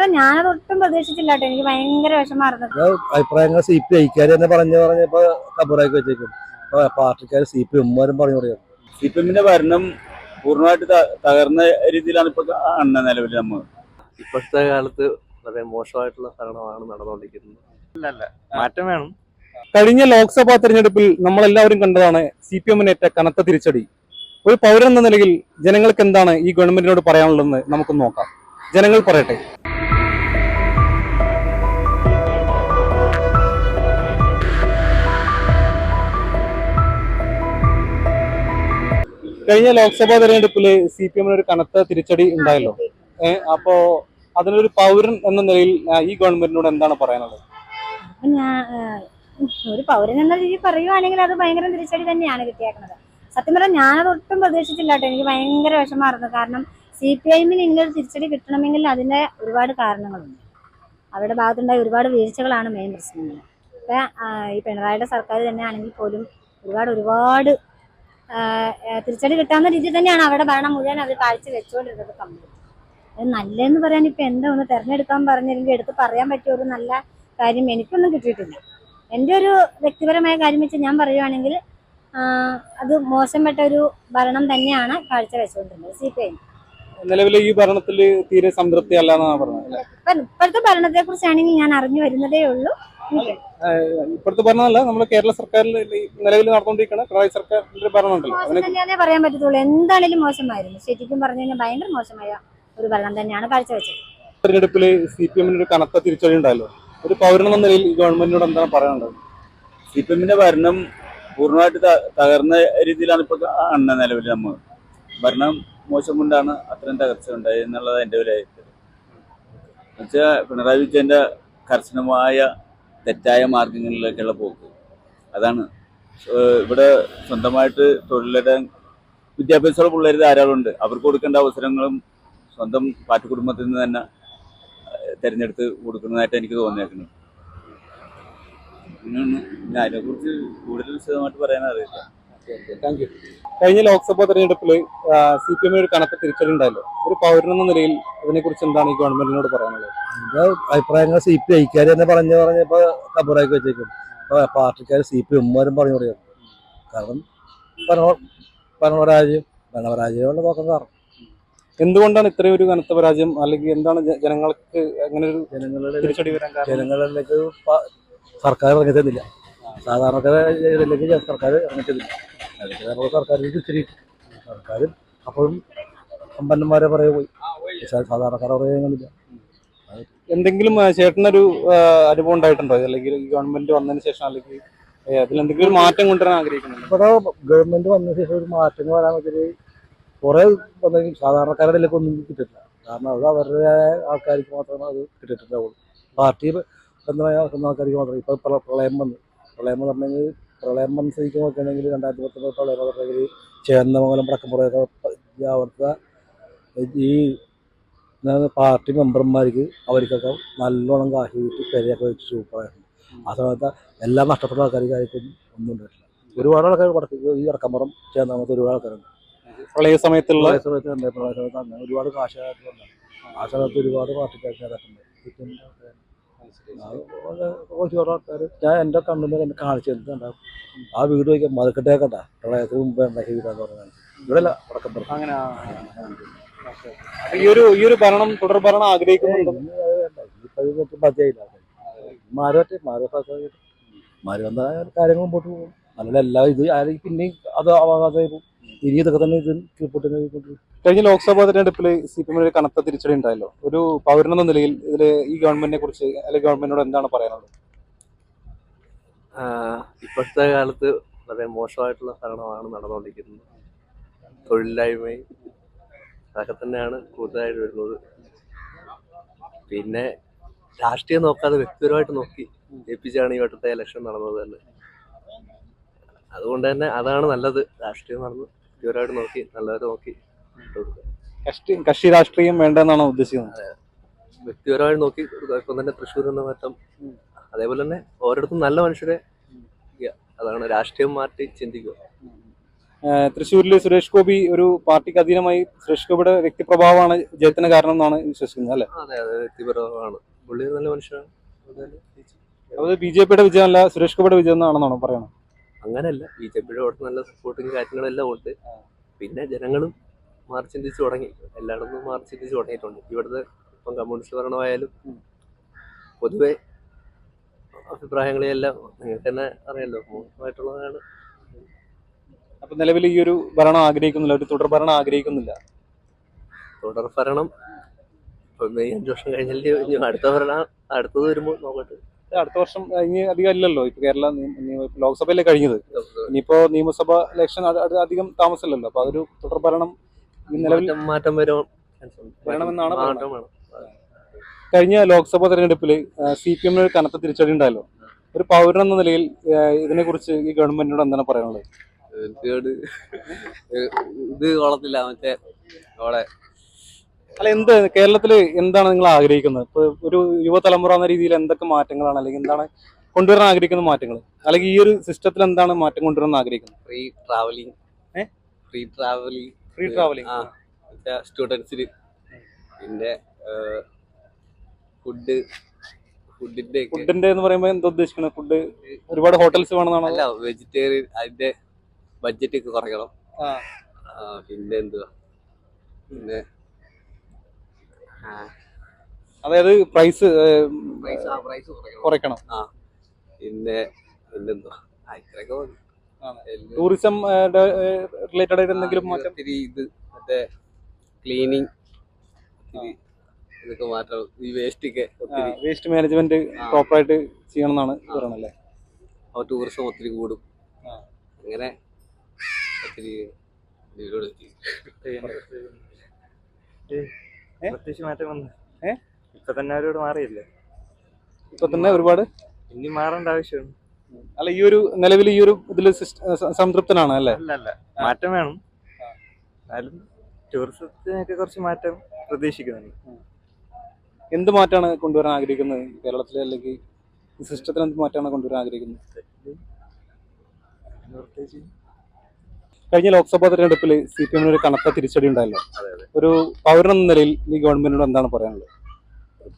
പറഞ്ഞാൽ ഞാനത് ഒട്ടും പ്രതീക്ഷിച്ചില്ല കേട്ടോ എനിക്ക് ഭയങ്കര വിഷമായിരുന്നു അഭിപ്രായങ്ങൾ സി പി ഐക്കാർ തന്നെ പറഞ്ഞു പറഞ്ഞപ്പോ കബറാക്കി വെച്ചേക്കും. പാർട്ടിക്കാർ സി പി എമ്മാരും പറഞ്ഞു പറയാം. സി പി എമ്മിന്റെ ഭരണം പൂർണമായിട്ട് തകർന്ന രീതിയിലാണ് ഇപ്പൊ കാണുന്ന നിലവിൽ നമ്മൾ. ഇപ്പോഴത്തെ കാലത്ത് വളരെ മോശമായിട്ടുള്ള ഭരണമാണ് നടന്നുകൊണ്ടിരിക്കുന്നത്. മാറ്റം വേണം. കഴിഞ്ഞ ലോക്സഭാ തെരഞ്ഞെടുപ്പിൽ നമ്മൾ എല്ലാവരും കണ്ടതാണ് സി പി എമ്മിനേറ്റ കനത്ത തിരിച്ചടി. ഒരു പൗരൻ എന്ന നിലയിൽ ജനങ്ങൾക്ക് എന്താണ് ഈ ഗവൺമെന്റിനോട് പറയാനുള്ളതെന്ന് നമുക്ക് നോക്കാം. ജനങ്ങൾ പറയട്ടെ. കഴിഞ്ഞ ലോക്സഭാ തെരഞ്ഞെടുപ്പിൽ സി പി എമ്മിന് ഒരു കനത്ത തിരിച്ചടി ഉണ്ടായല്ലോ. അപ്പോ അതിനൊരു പൗരൻ എന്ന നിലയിൽ ഈ ഗവൺമെന്റിനോട് എന്താണ് പറയാനുള്ളത്? ഞാൻ ഒരു പൗരൻ എന്ന രീതിയിൽ പറയുവാണെങ്കിൽ അത് ഭയങ്കര തിരിച്ചടി തന്നെയാണ് കിട്ടിയേക്കുന്നത്. സത്യം പറഞ്ഞാൽ ഞാനത് ഒട്ടും പ്രതീക്ഷിച്ചില്ല കേട്ടോ. എനിക്ക് ഭയങ്കര വിഷമായിരുന്നു കാരണം സി പി ഐഎമ്മിന് ഇങ്ങനൊരു തിരിച്ചടി കിട്ടണമെങ്കിൽ അതിന്റെ ഒരുപാട് കാരണങ്ങളുണ്ട്. അവരുടെ ഭാഗത്തുണ്ടായ ഒരുപാട് വീഴ്ചകളാണ് മെയിൻ പ്രശ്നങ്ങൾ. ഇപ്പൊ ഈ പിണറായിയുടെ സർക്കാർ തന്നെയാണെങ്കിൽ പോലും ഒരുപാട് ഒരുപാട് തിരിച്ചടി കിട്ടാവുന്ന രീതിയിൽ തന്നെയാണ് അവരുടെ ഭരണം മുഴുവൻ അവർ കാഴ്ച വെച്ചുകൊണ്ടിരുന്നത് കമ്പനി അത് നല്ലതെന്ന് പറയാൻ ഇപ്പൊ എന്താ ഒന്ന് തെരഞ്ഞെടുക്കാൻ പറഞ്ഞില്ലെങ്കിൽ എടുത്ത് പറയാൻ പറ്റിയ ഒരു നല്ല കാര്യം എനിക്കൊന്നും കിട്ടിയിട്ടില്ല. എന്റെ ഒരു വ്യക്തിപരമായ കാര്യം വെച്ച് ഞാൻ പറയുവാണെങ്കിൽ അത് മോശപ്പെട്ട ഒരു ഭരണം തന്നെയാണ് കാഴ്ച വെച്ചുകൊണ്ടിരുന്നത്. സി പി ഐ നിലവിലെ ഈ ഭരണത്തിൽ തീരെ സംതൃപ്തി അല്ല? ഇപ്പോഴത്തെ ഭരണത്തെ കുറിച്ചാണെങ്കിൽ ഞാൻ അറിഞ്ഞു വരുന്നതേ ഉള്ളൂ. ഇപ്പോഴത്തെ ഭരണമല്ല നമ്മുടെ കേരള സർക്കാരിൽ നിലവിൽ നടന്നുകൊണ്ടിരിക്കുന്ന പിണറായി സർക്കാരിന്റെ ഭരണമുണ്ടല്ലോ. അതിന് പറയാൻ പറ്റത്തുള്ളൂ. എന്താണേലും മോശമായിരുന്നു. ശരിക്കും പറഞ്ഞു കഴിഞ്ഞാൽ ഭയങ്കര മോശമായ ഒരു ഭരണം തന്നെയാണ് കാഴ്ചവെച്ചത്. തെരഞ്ഞെടുപ്പിൽ സി പി എമ്മിന് ഒരു കനത്ത തിരിച്ചടി ഉണ്ടായല്ലോ. ഒരു പൗരൻ എന്ന നിലയിൽ ഈ ഗവൺമെന്റിനോട് എന്താണ് പറയാനുള്ളത്? സി പി എമ്മിന്റെ ഭരണം പൂർണമായിട്ട് തകർന്ന രീതിയിലാണ് ഇപ്പൊ കാണുന്ന നിലവിൽ നമ്മൾ ഭരണം മോശം കൊണ്ടാണ് അത്രയും തകർച്ച ഉണ്ടായത് എന്നുള്ളത് എന്റെ ഒരു അഭിപ്രായം. എന്നുവെച്ചാൽ പിണറായി വിജയന്റെ കർശനമായ തെറ്റായ മാർഗങ്ങളിലേക്കുള്ള പോക്ക്. അതാണ്. ഇവിടെ സ്വന്തമായിട്ട് തൊഴിലിട വിദ്യാഭ്യാസമുള്ള പിള്ളേർ ധാരാളം ഉണ്ട് അവർക്ക് കൊടുക്കേണ്ട അവസരങ്ങളും സ്വന്തം പാർട്ടി കുടുംബത്തിൽ നിന്ന് തന്നെ തിരഞ്ഞെടുത്ത് കൊടുക്കുന്നതായിട്ട് എനിക്ക് തോന്നിയേക്കുന്നത് അതിനെക്കുറിച്ച് കൂടുതൽ വിശദമായിട്ട് പറയാൻ അറിയില്ല താങ്ക് യു. കഴിഞ്ഞ ലോക്സഭാ തെരഞ്ഞെടുപ്പിൽ സി പി എമ്മിന് ഒരു കനത്ത തിരിച്ചടി ഉണ്ടായല്ലോ ഒരു പൗരൻ എന്ന നിലയിൽ അതിനെക്കുറിച്ച് എന്താണ് ഈ ഗവൺമെന്റിനോട് പറയാനുള്ളത്? അതിന്റെ അഭിപ്രായങ്ങൾ സി പി ഐക്കാർ തന്നെ പറഞ്ഞു പറഞ്ഞപ്പോ കബറാക്കി വെച്ചേക്കും. പാർട്ടിക്കാർ സി പി എമ്മാരും പറഞ്ഞു തുടങ്ങി കാരണം പരമപരാജയം ഭരണപരാജയം ഭരണപരാജയമുള്ള നോക്കാൻ കാരണം. എന്തുകൊണ്ടാണ് ഇത്രയും ഒരു കനത്ത പരാജയം? അല്ലെങ്കിൽ എന്താണ് ജനങ്ങൾക്ക് അങ്ങനെ ഒരു ജനങ്ങളുടെ തിരിച്ചടി വരാൻ കാരണം? ജനങ്ങളിലേക്ക് സർക്കാർ സർക്കാർ ഇറങ്ങിത്തന്നില്ല സാധാരണക്കാരെ ഇതിലേക്ക് സർക്കാർ ഇറങ്ങിത്തന്നില്ല അതൊക്കെ ഇത്തിരി സർക്കാർ അപ്പോഴും സമ്പന്നന്മാരെ പറയെ പോയി. പക്ഷേ സാധാരണക്കാരെ പറയുന്നില്ല എന്തെങ്കിലും ചേട്ടനൊരു അനുഭവം ഉണ്ടായിട്ടുണ്ടോ? അല്ലെങ്കിൽ ഗവൺമെന്റ് വന്നതിന് ശേഷം അല്ലെങ്കിൽ അതിലെന്തെങ്കിലും ഒരു മാറ്റം കൊണ്ടുവരാൻ ആഗ്രഹിക്കുന്നുണ്ട്? ഇവിടെ ഗവൺമെന്റ് വന്ന ശേഷം ഒരു മാറ്റങ്ങൾ വരാൻ വെച്ചാൽ കുറെ വന്നെങ്കിൽ സാധാരണക്കാരുടെ ഇതിലേക്ക് ഒന്നും കിട്ടില്ല കാരണം അത് അവരുടെ ആൾക്കാർക്ക് മാത്രമേ അത് കിട്ടിയിട്ടുണ്ടാവുള്ളൂ. പാർട്ടി ബന്ധമായ ആൾക്കാർക്ക് മാത്രമേ ഇപ്പൊ പ്ര- പ്രളയം വന്നു. പ്രളയം എന്ന് പറഞ്ഞെങ്കിൽ പ്രളയം വന്ന സ്ഥിതിക്ക് നോക്കുകയാണെങ്കിൽ രണ്ടായിരത്തി പത്തൊമ്പത് പ്രളയം പറഞ്ഞെങ്കിൽ ചേന്നമംഗലം വടക്കമ്പുറയൊക്കെ അവിടുത്തെ ഈ പാർട്ടി മെമ്പർമാർക്ക് അവർക്കൊക്കെ നല്ലോണം കാശ് കിട്ടി പെരയൊക്കെ വെച്ച് സൂപ്പറായിരുന്നു ആ സമയത്ത് എല്ലാം നഷ്ടപ്പെട്ട ആൾക്കാർക്ക് ആയിരിക്കും ഒന്നും ഉണ്ടായിട്ടില്ല. ഒരുപാട് ആൾക്കാർ വടക്ക് ഈ വടക്കമ്പുറം ചേന്നമത്ത് ഒരുപാട് ആൾക്കാരുണ്ട്. പ്രളയ സമയത്തുള്ള പ്രളയ സമയത്ത് ഉണ്ട് പ്രളയ സമയത്ത് അങ്ങനെ ഒരുപാട് കാശായിട്ടുണ്ട് ആ സമയത്ത് ഒരുപാട് പാർട്ടിക്കാർ നേതാക്കളുണ്ട് ഇപ്പം കുറേ ആൾക്കാർ ഞാൻ എന്റെ കണ്ണിൽ എന്നെ കാണിച്ചു ആ വീട് വയ്ക്കാൻ മതക്കെട്ടേ കണ്ട പ്രളയത്തിന് മുമ്പ് ഉണ്ടാക്കിയ വീടാന്ന് പറഞ്ഞാൽ ഇവിടെ അല്ല. അപ്പൊ ഈ ഒരു ഈ ഒരു ആഗ്രഹിക്കുന്നുണ്ട് മാറി വന്ന കാര്യങ്ങൾ മുമ്പോട്ട് പോകും അല്ലെങ്കിൽ എല്ലാ ഇത് ആരെയും പിന്നെയും അത് ആവാതെ ഇനി ഇതൊക്കെ തന്നെ ഇത് കീഴ്പോട്ടിനെ കഴിഞ്ഞ ലോക്സഭാ തെരഞ്ഞെടുപ്പിൽ സി പി എമ്മിന് ഒരു കനത്ത തിരിച്ചടി ഉണ്ടായല്ലോ. ഒരു പൗരൻ എന്ന നിലയിൽ ഇതിൽ ഈ ഗവൺമെന്റിനെ കുറിച്ച് അല്ലെങ്കിൽ ഗവൺമെന്റിനോട് എന്താണ് പറയാനുള്ളത്? ഇപ്പോഴത്തെ കാലത്ത് വളരെ മോശമായിട്ടുള്ള ഭരണമാണ് നടന്നുകൊണ്ടിരിക്കുന്നത്. തൊഴിലില്ലായ്മയും അതൊക്കെ തന്നെയാണ് കൂടുതലായിട്ട് വരുന്നത്. പിന്നെ രാഷ്ട്രീയം നോക്കാതെ വ്യക്തിപരമായിട്ട് നോക്കി ജയിപ്പിച്ചാണ് ഈ വട്ടത്തെ ഇലക്ഷൻ നടന്നത് തന്നെ. അതുകൊണ്ട് തന്നെ അതാണ് നല്ലത്. രാഷ്ട്രീയം നടന്ന് വ്യക്തിപരമായിട്ട് നോക്കി നല്ലവരെ നോക്കി. കക്ഷി കക്ഷി രാഷ്ട്രീയം വേണ്ടെന്നാണ് ഉദ്ദേശിക്കുന്നത്? വ്യക്തിപരമായിട്ട് നോക്കി ഇപ്പം തന്നെ തൃശ്ശൂർ എന്ന മാറ്റം. അതേപോലെ തന്നെ ഓരോരുത്തും നല്ല മനുഷ്യരെ അതാണ് രാഷ്ട്രീയം മാറ്റി ചിന്തിക്കുക. തൃശ്ശൂരിൽ സുരേഷ് ഗോപി ഒരു പാർട്ടിക്ക് അധീനമായി സുരേഷ് ഗോപിയുടെ വ്യക്തിപ്രഭാവമാണ് ജയത്തിന് കാരണം എന്നാണ് വിശ്വസിക്കുന്നത് അല്ലേ? അതെ അതെ വ്യക്തിപ്രഭാവമാണ്. പുള്ളി നല്ല മനുഷ്യനാണ്. അത് ബി ജെ പിയുടെ വിജയമല്ല സുരേഷ് ഗോപിയുടെ വിജയം എന്നാണെന്നാണോ പറയുന്നത് ജെ പിയുടെ അവിടെ നല്ല സപ്പോർട്ടും കാര്യങ്ങളെല്ലാം ഉണ്ട്. പിന്നെ ജനങ്ങളും മാറി ചിന്തിച്ചു തുടങ്ങി. എല്ലായിടത്തും മാറി ചിന്തിച്ചു തുടങ്ങിയിട്ടുണ്ട്. ഇവിടുത്തെ ഇപ്പം കമ്മ്യൂണിസ്റ്റ് ഭരണമായാലും പൊതുവെ അഭിപ്രായങ്ങളെല്ലാം നിങ്ങൾക്ക് തന്നെ അറിയാലോ. മോശമായിട്ടുള്ളതാണ്. അപ്പൊ നിലവിൽ ഈ ഒരു ഭരണം ആഗ്രഹിക്കുന്നില്ല ഒരു തുടർ ഭരണം ആഗ്രഹിക്കുന്നില്ല? തുടർ ഭരണം ഇപ്പം മെയ് അഞ്ച് വർഷം കഴിഞ്ഞല്ലേ ഇനി അടുത്ത ഭരണം അടുത്തത് വരുമ്പോൾ നോക്കട്ടെ. അടുത്ത വർഷം ഇനി അധികം ഇല്ലല്ലോ. ഇപ്പൊ കേരള ലോക്സഭയിലേ കഴിഞ്ഞത്. ഇനിയിപ്പോ നിയമസഭ ഇലക്ഷൻ അധികം താമസമില്ലല്ലോ. അപ്പൊ അതൊരു തുടർ ഭരണം നിലവിൽ മാറ്റം വരണമെന്നാണ് കഴിഞ്ഞ ലോക്സഭ തെരഞ്ഞെടുപ്പിൽ സി പി എമ്മിന് ഒരു കനത്ത തിരിച്ചടി ഉണ്ടായല്ലോ ഒരു പൗരൻ എന്ന നിലയിൽ ഇതിനെ കുറിച്ച് ഈ ഗവൺമെന്റിനോട് എന്താണ് പറയാനുള്ളത്? ഇത് കൊള്ളത്തില്ല. മറ്റേ അവിടെ അല്ല എന്ത് കേരളത്തിൽ എന്താണ് നിങ്ങൾ ആഗ്രഹിക്കുന്നത്? ഇപ്പൊ ഒരു യുവതലമുറ എന്ന രീതിയിൽ എന്തൊക്കെ മാറ്റങ്ങളാണ്? അല്ലെങ്കിൽ എന്താണ് കൊണ്ടുവരാൻ ആഗ്രഹിക്കുന്ന മാറ്റങ്ങൾ? അല്ലെങ്കിൽ ഈ ഒരു സിസ്റ്റത്തിൽ എന്താണ് മാറ്റം കൊണ്ടുവരാൻ ആഗ്രഹിക്കുന്നത്? Free travelling? Free travelling free travelling ആ സ്റ്റുഡൻസിന് പിന്നെ ഫുഡ് ഫുഡിന്റെ ഫുഡിന്റെ എന്ന് പറയുമ്പോൾ എന്താ ഉദ്ദേശിക്കുന്നത്? ഫുഡ് ഒരുപാട് ഹോട്ടൽസ് വേണമെന്നാണ്? അല്ല വെജിറ്റേറിയൻ അതിന്റെ ബഡ്ജറ്റ് ഒക്കെ കുറയ്ക്കണം. പിന്നെ എന്തുവാ? പിന്നെ അതായത് പ്രൈസ് പ്രൈസ് കുറയ്ക്കണം. പിന്നെ ടൂറിസം റിലേറ്റഡ് ആയിട്ട് എന്തെങ്കിലും മാറ്റം? ഇത് മറ്റേ ക്ലീനിങ് ഇതൊക്കെ മാറ്റണം ഈ വേസ്റ്റ് ഒക്കെ വേസ്റ്റ് മാനേജ്മെന്റ് പ്രോപ്പറായിട്ട് ചെയ്യണം എന്നാണ് പറയണല്ലേ അപ്പോൾ ടൂറിസം ഒത്തിരി കൂടും. ആ. അങ്ങനെ ഒത്തിരി ഇതിലൂടെ ചെയ്യും. പ്രത്യേകിച്ച് മാറ്റം വന്നു ഏഹ് ഇപ്പൊ തന്നെ അവരോട് മാറിയില്ലേ? ഇപ്പൊ തന്നെ ഒരുപാട്? ഇനി മാറേണ്ട ആവശ്യമാണ് അല്ല ഈ ഒരു നിലവിൽ ഈ ഒരു ഇതിൽ സംതൃപ്തനാണ് അല്ലേ? അല്ല അല്ല. മാറ്റം വേണം. എന്നാലും ടൂറിസത്തിനൊക്കെ കുറച്ച് മാറ്റം പ്രതീക്ഷിക്കുന്നുണ്ട്. എന്ത് മാറ്റാണ് കൊണ്ടുവരാൻ ആഗ്രഹിക്കുന്നത്? കേരളത്തിലെ അല്ലെങ്കിൽ ഈ സിസ്റ്റത്തിൽ എന്ത് മാറ്റാണ് കൊണ്ടുവരാൻ ആഗ്രഹിക്കുന്നത്? പ്രത്യേകിച്ച് കഴിഞ്ഞ ലോക്സഭാ തെരഞ്ഞെടുപ്പിൽ സി പി എമ്മിന് ഒരു കനത്ത തിരിച്ചടി ഉണ്ടായല്ലോ. ഒരു പൗരൻ എന്ന നിലയിൽ ഈ ഗവൺമെന്റിനോട് എന്താണ് പറയാനുള്ളത്?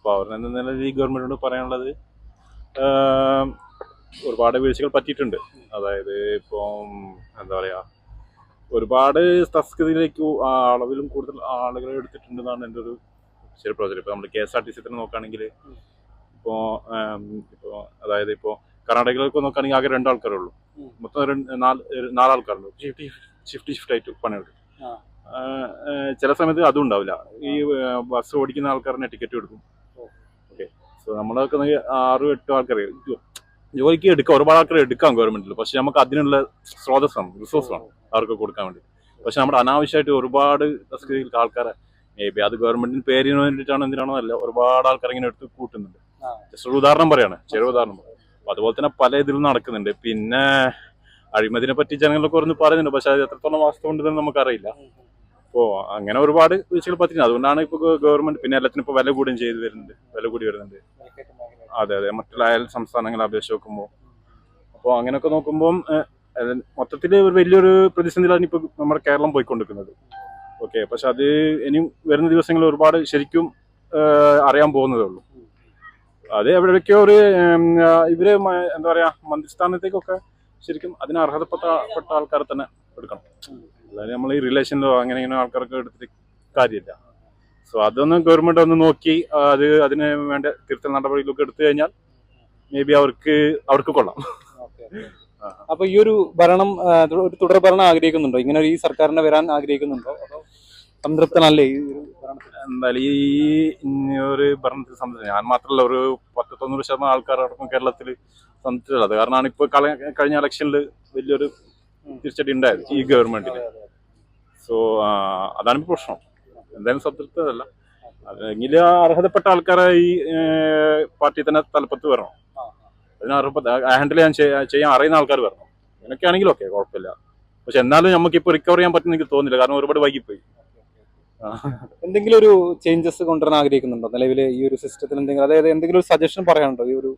പൗരൻ എന്ന നിലയിൽ ഈ ഗവൺമെന്റിനോട് പറയാനുള്ളത് ഒരുപാട് വീഴ്ചകൾ പറ്റിയിട്ടുണ്ട്. അതായത് ഇപ്പം എന്താ പറയാ ഒരുപാട് തസ്കതയിലേക്ക് അളവിലും കൂടുതൽ ആളുകളെ എടുത്തിട്ടുണ്ടെന്നാണ് എന്റെ ഒരു ചെറിയ പ്രചോദനം ഇപ്പോൾ നമ്മൾ K S R T C തന്നെ നോക്കുകയാണെങ്കിൽ ഇപ്പോൾ ഇപ്പോൾ അതായത് ഇപ്പോ കർണാടകയിലൊക്കെ നോക്കുകയാണെങ്കിൽ ആകെ രണ്ടാൾക്കാരേ ഉള്ളൂ. ഉം. മൊത്തം രണ്ട് നാല് നാലാൾക്കാരുണ്ട്. ഷിഫ്റ്റ് ഷിഫ്റ്റ് ഷിഫ്റ്റ് ആയിട്ട് പണിയെടുക്കും. ചില സമയത്ത് അതും ഉണ്ടാവില്ല. ഈ ബസ് ഓടിക്കുന്ന ആൾക്കാരനെ ടിക്കറ്റ് എടുക്കും. ഓക്കെ. സോ നമ്മളൊക്കെ ആറും എട്ടും ആൾക്കാർ ജോലിക്ക് എടുക്കാം ഒരുപാട് ആൾക്കാർ എടുക്കാം ഗവൺമെന്റിൽ പക്ഷെ നമുക്ക് അതിനുള്ള സ്രോതസ്സാണ് റിസോഴ്സാണ് അവർക്ക് കൊടുക്കാൻ വേണ്ടി പക്ഷെ നമ്മുടെ അനാവശ്യമായിട്ട് ഒരുപാട് തസ്കരയിൽ ആൾക്കാരെ മേ ബി അത് ഗവൺമെന്റിന് പേരിന് വേണ്ടിയിട്ടാണോ എന്തിനാണോ അല്ല ഒരുപാട് ആൾക്കാർ ഇങ്ങനെ എടുത്ത് കൂട്ടുന്നുണ്ട്. ജസ്റ്റ് ഒരു ഉദാഹരണം പറയാണ് ചെറിയ ഉദാഹരണം അതുപോലെ തന്നെ പല ഇതിലും നടക്കുന്നുണ്ട്. പിന്നെ അഴിമതിനെ പറ്റി ജനങ്ങളൊക്കെ ഒന്ന് പറയുന്നുണ്ട്. പക്ഷെ അത് എത്രത്തോളം വാസ്തവം ഉണ്ടെന്ന് നമുക്കറിയില്ല. അപ്പോൾ അങ്ങനെ ഒരുപാട് വീഴ്ചകൾ പറ്റിയിട്ടുണ്ട്. അതുകൊണ്ടാണ് ഇപ്പോൾ ഗവൺമെന്റ് പിന്നെ എല്ലാത്തിനും ഇപ്പോൾ വില കൂടുകയും ചെയ്തു വരുന്നുണ്ട്. വില കൂടി വരുന്നുണ്ട്. അതെ അതെ. മറ്റുള്ള അയൽ സംസ്ഥാനങ്ങളെ അപേക്ഷിച്ച് നോക്കുമ്പോൾ അപ്പോൾ അങ്ങനെയൊക്കെ നോക്കുമ്പോൾ മൊത്തത്തിൽ ഒരു വലിയൊരു പ്രതിസന്ധിയിലാണ് ഇപ്പോൾ നമ്മുടെ കേരളം പോയിക്കൊണ്ടിരിക്കുന്നത്. ഓക്കെ പക്ഷെ അത് ഇനിയും വരുന്ന ദിവസങ്ങളിൽ ഒരുപാട് ശരിക്കും അറിയാൻ പോകുന്നതേ ഉള്ളൂ. അത് എവിടെയൊക്കെയോ ഒരു ഇവർ എന്താ പറയാ മന്ത്രിസ്ഥാനത്തേക്കൊക്കെ ശരിക്കും അതിന് അർഹതപ്പെട്ട പെട്ട ആൾക്കാരെ തന്നെ എടുക്കണം. അല്ലാതെ നമ്മൾ ഈ റിലേഷനിലോ അങ്ങനെ ഇങ്ങനെ ആൾക്കാർക്ക് എടുത്തിട്ട് കാര്യമില്ല. സോ അതൊന്ന് ഗവൺമെന്റ് ഒന്ന് നോക്കി അത് അതിന് വേണ്ട തിരുത്തൽ നടപടികളൊക്കെ എടുത്തു കഴിഞ്ഞാൽ മേ ബി അവർക്ക് അവർക്ക് കൊള്ളാം. അപ്പൊ ഈ ഒരു ഭരണം ഒരു തുടർ ഭരണം ആഗ്രഹിക്കുന്നുണ്ടോ? ഇങ്ങനെ ഈ സർക്കാരിനെ വരാൻ ആഗ്രഹിക്കുന്നുണ്ടോ? സംതൃപ്തനല്ലേ ഈ? എന്തായാലും ഈ ഇനി ഒരു ഭരണത്തിൽ സംതൃപ്തി ഞാൻ മാത്രമല്ല ഒരു പത്ത് തൊണ്ണൂറ് ശതമാനം ആൾക്കാരടക്കം കേരളത്തിൽ സംതൃപ്തിയുള്ളത് കാരണമാണ് ഇപ്പോൾ കഴിഞ്ഞ ഇലക്ഷനിൽ വലിയൊരു തിരിച്ചടി ഉണ്ടായത് ഈ ഗവൺമെന്റിന്. സോ അതാണ് ഇപ്പോൾ പ്രശ്നം. എന്തായാലും സംതൃപ്തല്ല അതെങ്കിൽ അർഹതപ്പെട്ട ആൾക്കാരെ ഈ പാർട്ടി തന്നെ തലപ്പത്ത് വരണം. അതിന് അർഹത ഹാൻഡിൽ ചെയ്യാൻ ചെയ്യാൻ- അറിയുന്ന ആൾക്കാർ വരണം. അങ്ങനെയൊക്കെ ആണെങ്കിലും ഓക്കെ കുഴപ്പമില്ല. പക്ഷെ എന്നാലും നമുക്ക് ഇപ്പൊ റിക്കവർ ചെയ്യാൻ പറ്റുന്ന എനിക്ക് തോന്നുന്നില്ല. കാരണം ഒരുപാട് വൈകിപ്പോയി. എന്തെങ്കിലും ഒരു ചേഞ്ചസ് കൊണ്ടുവരാൻ ആഗ്രഹിക്കുന്നുണ്ടോ? നിലവിൽ ഈ ഒരു സിസ്റ്റത്തിൽ എന്തെങ്കിലും അതായത് എന്തെങ്കിലും ഒരു സജഷൻ പറയാനുണ്ടോ? ഈ ഒരു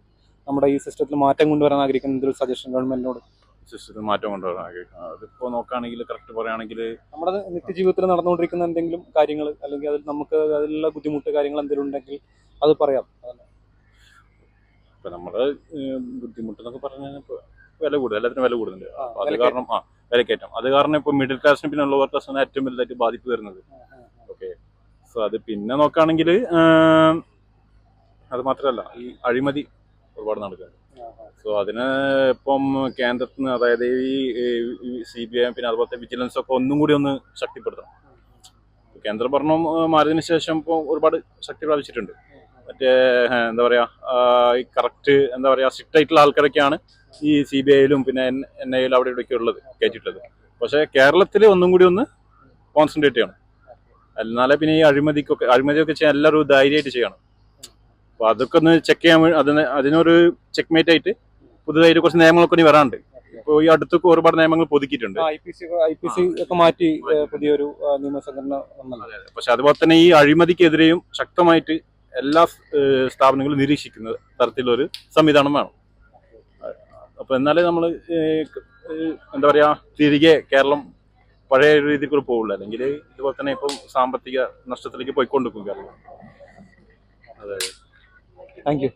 നമ്മുടെ ഈ സിസ്റ്റത്തിൽ മാറ്റം കൊണ്ടുവരാൻ ആഗ്രഹിക്കുന്ന എന്തെങ്കിലും സജഷൻ ഗവൺമെന്റിനോട് സിസ്റ്റത്തിൽ മാറ്റം കൊണ്ടുവരാൻ ആഗ്രഹിക്കുന്നത് അതിപ്പോ നോക്കുകയാണെങ്കിൽ കറക്റ്റ് പറയുകയാണെങ്കിൽ നമ്മുടെ നിത്യജീവിതത്തിൽ നടന്നുകൊണ്ടിരിക്കുന്ന എന്തെങ്കിലും കാര്യങ്ങൾ അല്ലെങ്കിൽ അതിൽ നമുക്ക് അതിലുള്ള ബുദ്ധിമുട്ട് കാര്യങ്ങൾ എന്തെങ്കിലും ഉണ്ടെങ്കിൽ അത് പറയാം. ഇപ്പം നമ്മൾ ബുദ്ധിമുട്ടെന്നൊക്കെ പറഞ്ഞാൽ ഇപ്പോൾ വില കൂടുതൽ എല്ലാത്തിനും വില കൂടുന്നുണ്ട്. അത് കാരണം ആ വിലക്കയറ്റം. അത് കാരണം ഇപ്പൊ മിഡിൽ ക്ലാസ്സിന് പിന്നെ ലോവർ ക്ലാസ്സിന് ഏറ്റവും വലുതായിട്ട് ബാധിപ്പ് വരുന്നത്. സോ അത് പിന്നെ നോക്കുകയാണെങ്കിൽ അത് മാത്രമല്ല ഈ അഴിമതി ഒരുപാട് നടക്കുന്നുണ്ട്. സോ അതിന് ഇപ്പം കേന്ദ്രത്തിൽ നിന്ന് അതായത് ഈ സി ബി ഐ പിന്നെ അതുപോലത്തെ വിജിലൻസ് ഒക്കെ ഒന്നും കൂടി ഒന്ന് ശക്തിപ്പെടുത്തണം. കേന്ദ്ര ഭരണം മാറിയതിനു ശേഷം ഇപ്പോൾ ഒരുപാട് ശക്തി പ്രാപിച്ചിട്ടുണ്ട്. മറ്റേ എന്താ പറയാ ഈ കറക്റ്റ് എന്താ പറയാ സ്ട്രിക്റ്റ് ആയിട്ടുള്ള ആൾക്കാരൊക്കെയാണ് ഈ സി ബി ഐയിലും പിന്നെ എൻ എൻ ഐയിലും അവിടെ ഇവിടെയൊക്കെ ഉള്ളത് കയറ്റിയിട്ടുള്ളത്. പക്ഷേ കേരളത്തിൽ ഒന്നും കൂടി ഒന്ന് കോൺസെൻട്രേറ്റ് ചെയ്യണം. എന്നാലേ പിന്നെ ഈ അഴിമതിക്കൊക്കെ അഴിമതിയൊക്കെ ചെയ്യാൻ എല്ലാവരും ധൈര്യമായിട്ട് ചെയ്യണം. അപ്പൊ അതൊക്കെ ഒന്ന് ചെക്ക് ചെയ്യാൻ അതിന് അതിനൊരു ചെക്ക് മേറ്റ് ആയിട്ട് പുതുതായിട്ട് കുറച്ച് നിയമങ്ങളൊക്കെ ഇനി വരാനുണ്ട്. ഇപ്പോൾ ഈ അടുത്തൊക്കെ ഒരുപാട് നിയമങ്ങൾ പുതുക്കിയിട്ടുണ്ട്. ഒക്കെ മാറ്റി പുതിയൊരു നിയമസംഘടന പക്ഷെ അതുപോലെ തന്നെ ഈ അഴിമതിക്കെതിരെയും ശക്തമായിട്ട് എല്ലാ സ്ഥാപനങ്ങളും നിരീക്ഷിക്കുന്ന തരത്തിലൊരു സംവിധാനം വേണം. അപ്പൊ എന്നാലേ നമ്മൾ എന്താ പറയാ തിരികെ കേരളം പഴയ രീതിയിൽ കൂടെ പോവുള്ളൂ. അല്ലെങ്കിൽ ഇതുപോലെ തന്നെ ഇപ്പം സാമ്പത്തിക നഷ്ടത്തിലേക്ക് പോയിക്കൊണ്ടിരിക്കും കേരളം. അതെ. Thank you